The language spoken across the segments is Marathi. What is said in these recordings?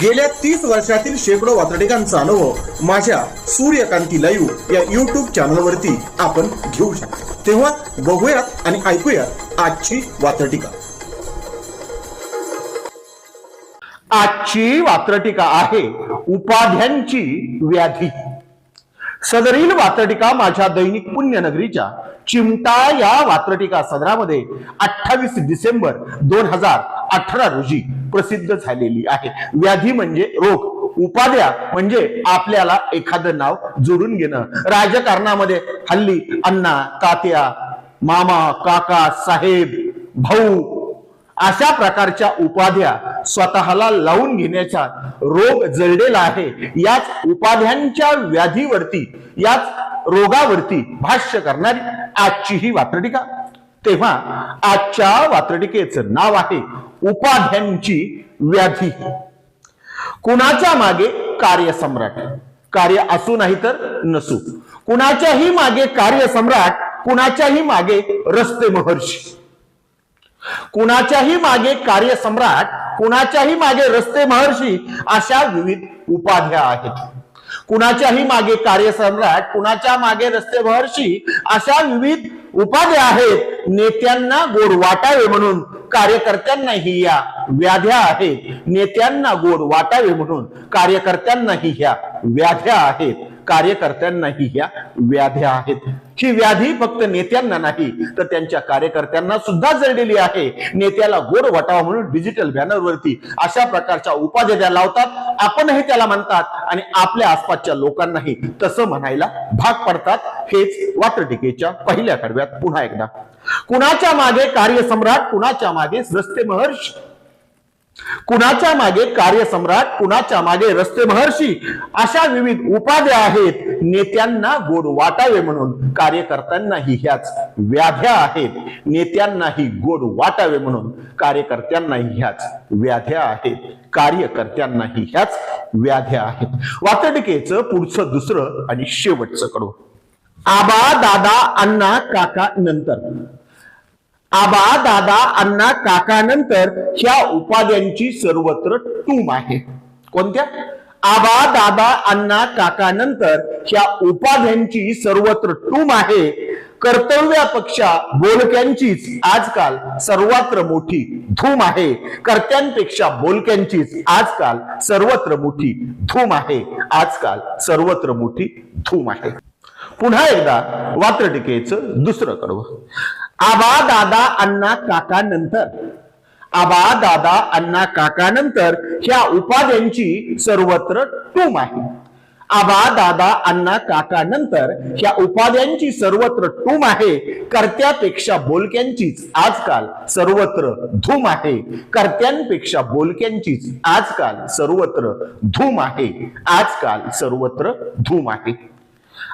गेल्या तीस वर्षातील शेकडो वातडिकांचा अनुभव माझ्या सूर्यकांती लाईव्ह या युट्यूब चॅनलवरती आपण घेऊ शकतो. तेव्हा बघूयात आणि ऐकूयात आजची वात्रटिका. आजची वात्रटिका आहे उपाध्यांची व्याधी. सदरील वात्रटिका माझ्या दैनिक पुण्यनगरीच्या चिमटा या वात्रटिका सदरामध्ये अठ्ठावीस डिसेंबर दोन हजार अठरा रोजी प्रसिद्ध झालेली आहे. व्याधी म्हणजे रोग उपाध्या म्हणजे आपल्याला एखादं नाव जोडून घेणं. राजकारणामध्ये हल्ली अण्णा तात्या मामा काका साहेब भाऊ अशा प्रकारच्या उपाध्या स्वतःला लावून घेण्याचा रोग जळलेला आहे. याच उपाध्यांच्या व्याधीवरती याच रोगावरती भाष्य करणारी आजची ही वात्रटिका. तेव्हा आजच्या वात्रटिकेचं नाव आहे उपाध्यांची व्याधी. कुणाच्या मागे कार्यसम्राट? कार्य असू नाही तर नसू. कुणाच्याही मागे कार्यसम्राट कुणाच्याही मागे रस्ते महर्षी कुणाच्याही मागे कार्यसम्राट कुणाच्याही मागे रस्ते महर्षी अशा विविध उपाध्या आहेत. कुणाच्याही मागे कार्यसम्राट कुणाच्या मागे रस्ते महर्षी अशा विविध उपाध्या आहेत. नेत्यांना गोड वाटावे म्हणून कार्यकर्त्यांनाही या व्याध्या आहेत. नेत्यांना गोड वाटावे म्हणून कार्यकर्त्यांनाही ह्या व्याध्या आहेत. कार्यकर्त्यांनाही या व्याध्या आहेत. ही व्याधी फक्त नेत्यांना नाही तर त्यांच्या कार्यकर्त्यांना सुद्धा जळलेली आहे नेत्याला गोड वाटावा म्हणून डिजिटल बॅनरवरती अशा प्रकारच्या उपाध्या त्या लावतात आपणही त्याला म्हणतात आणि आपल्या आसपासच्या लोकांनाही तसं म्हणायला भाग पडतात. हेच वात्रटिकेच्या पहिल्या कडव्यात पुन्हा एकदा. कुणाच्या मागे कार्यसम्राट कुणाच्या मागे रस्ते महर्षी कुणाच्या मागे कार्यसम्राट कुणाच्या मागे रस्ते महर्षी? अशा विविध उपाध्या आहेत. नेत्यांना गोड वाटावे म्हणून. कार्यकर्त्यांनाही ह्याच व्याध्या आहेत. नेत्यांनाही गोड वाटावे म्हणून. कार्यकर्त्यांनाही ह्याच व्याध्या आहेत. कार्यकर्त्यांनाही ह्याच व्याध्या आहेत. वातडिकेचं पुढचं दुसरं आणि शेवटचं कडू आबा दादा अण्णा काका नंतर. आबा दादा अण्णा काकानंतर ह्या उपाध्यांची सर्वत्र टूम आहे. कोणत्या? आबा दादा अण्णा काकानंतर ह्या उपाध्यांची सर्वत्र टूम आहे. कर्तव्यापेक्षा बोलक्यांचीच आजकाल सर्वत्र मोठी धूम आहे. कर्त्यांपेक्षा बोलक्यांचीच आजकाल सर्वत्र मोठी धूम आहे. आजकाल सर्वत्र मोठी धूम आहे. पुन्हा एकदा वात्रटिकेचं दुसरं कडवं. आबा दादा अण्णा काका नंतर. आबा दादा अण्णा काका नंतर ह्या उपाध्यांची सर्वत्र टूम आहे. आबा दादा अण्णा काका नंतर ह्या उपाध्यांची सर्वत्र टूम आहे. कर्त्यापेक्षा बोलक्यांचीच आजकाल सर्वत्र धूम आहे. कर्त्यांपेक्षा बोलक्यांचीच आजकाल सर्वत्र धूम आहे. आजकाल सर्वत्र धूम आहे.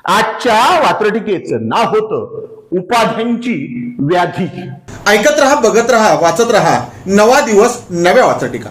आजच्या वात्रटिकेचं नाव होतं उपाध्यांची व्याधी. ऐकत रहा बघत रहा वाचत रहा. नवा दिवस नव्या वाचटिका.